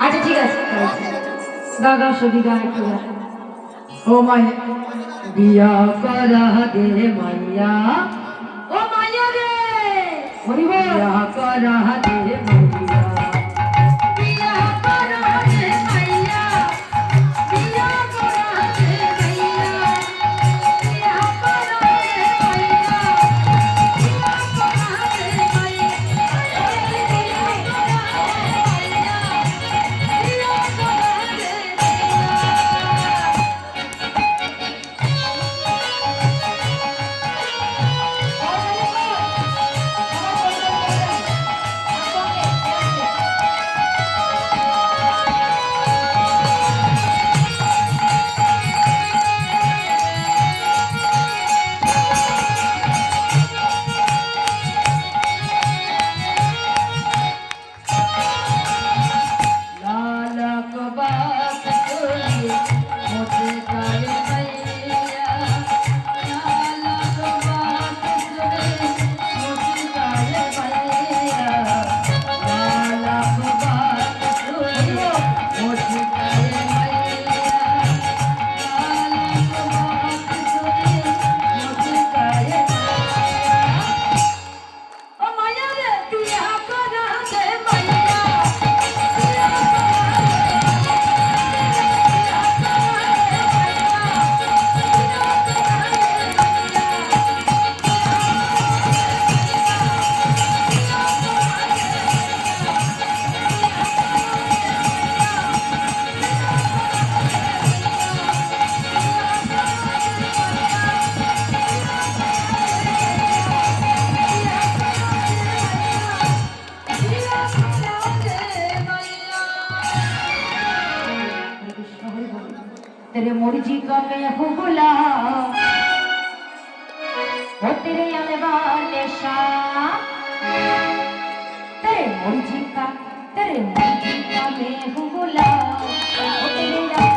আচ্ছা ঠিক আছে। দাদা গা সবি গা একটু ও মায়া বিয়া করা দে মাইয়া ও মাইয়া রে! বিয়া করা দে तेरे मुर्जी का मैं हुला वो तेरे आने वाले शाम तेरे मुर्जी का तेरे मुर्जी का मैं हुला वो तेरे